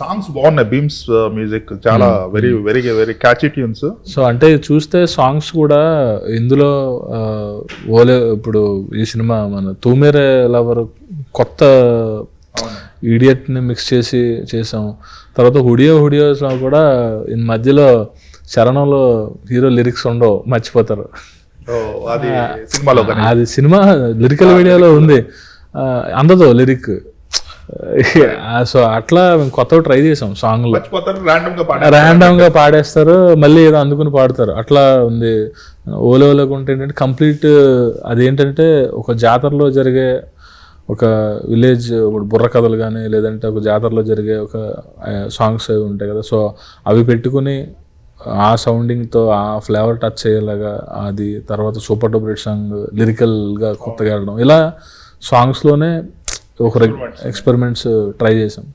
Songs బాగున్నాయి Bheems music చాలా very very very catchy tunes so అంటే చూస్తే సాంగ్స్ కూడా ఇందులో ఓలే ఇప్పుడు ఈ సినిమా మన తూమేరే లవర్ కొత్త ఈడియట్ని మిక్స్ చేసి చేసాం. తర్వాత హుడియో హుడియోస్లో కూడా ఈ మధ్యలో చరణంలో హీరో లిరిక్స్ ఉండవు మర్చిపోతారు. అది సినిమాలో కానీ. అది సినిమా లిరికల్ వీడియోలో ఉంది. అందదు లిరిక్. సో అట్లా మేము కొత్తగా ట్రై చేసాం సాంగ్లో ర్యాండమ్గా పాడేస్తారు. మళ్ళీ ఏదో అందుకుని పాడతారు. అట్లా ఉంది. ఓలో ఓలోకి ఉంటే ఏంటంటే కంప్లీట్ అదేంటంటే ఒక జాతరలో జరిగే ఒక విలేజ్ బుర్ర కథలు కానీ లేదంటే ఒక జాతరలో జరిగే ఒక సాంగ్స్ అవి ఉంటాయి కదా. సో అవి పెట్టుకుని ఆ సౌండింగ్తో ఆ ఫ్లేవర్ టచ్ అయ్యేలాగా అది తర్వాత సూపర్ డూపర్ సాంగ్ లిరికల్గా కొత్తగా ఆడడం. ఇలా సాంగ్స్లోనే ఒక ఎక్స్పెరిమెంట్స్ ట్రై చేసాం